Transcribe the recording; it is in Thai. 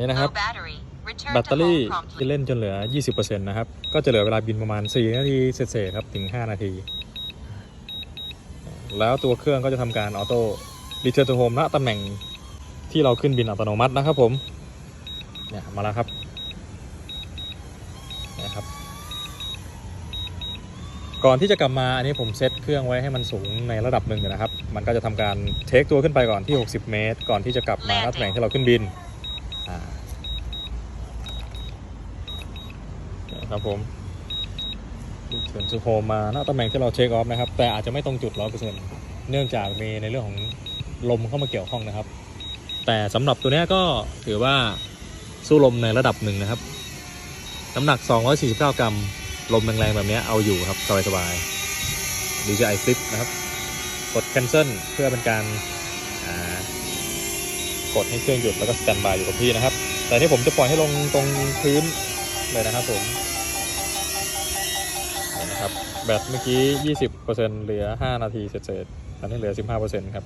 นี้นะครับ Low battery. Return แบตเตอ to รี่ home ที่ promptly. เล่นจนเหลือ 20%นะครับ ก็จะเหลือเวลาบินประมาณ 4 นาทีเศษๆครับ ถึง 5 นาที แล้วตัวเครื่องก็จะทำการออโต้รีเทิร์น o โฮมณตำแหน่งที่เราขึ้นบินอัตโนมัตินะครับผม เนี่ยมาแล้วครับนะครับ ก่อนที่จะกลับมาอันนี้ผมเซตเครื่องไว้ให้มันสูงในระดับหนึ่งอยู่นะครับ มันก็จะทำการเทคตัวขึ้นไปก่อนที่ 60 เมตร ก่อนที่จะกลับมาณตำแหน่งที่เราขึ้นบินอ่านะ ครับผมเฉินซูโฮมมาณตำแหน่งที่เราเช็คออฟนะครับ แต่อาจจะไม่ตรงจุด100%เนเนื่องจากมีในเรื่องของลมเข้ามาเกี่ยวข้องนะครับ แต่สำหรับตัวนี้ก็ถือว่าสู้ลมในระดับหนึ่งนะครับน้ำหนัก 249 กรัม ลมแรงๆแบบนี้เอาอยู่ครับ สบายๆ DJI Flip นะครับ กด cancel เพื่อเป็นการกดให้เครื่องหยุดแล้วก็สแตนบายอยู่กับที่นะครับ แต่นี่ผมจะปล่อยให้ลงตรงพื้นเลยนะครับผม นะครับ แบตเมื่อกี้ 20%เหลือ 5 นาทีเศษๆตอนนี้เหลือ 15%ครับ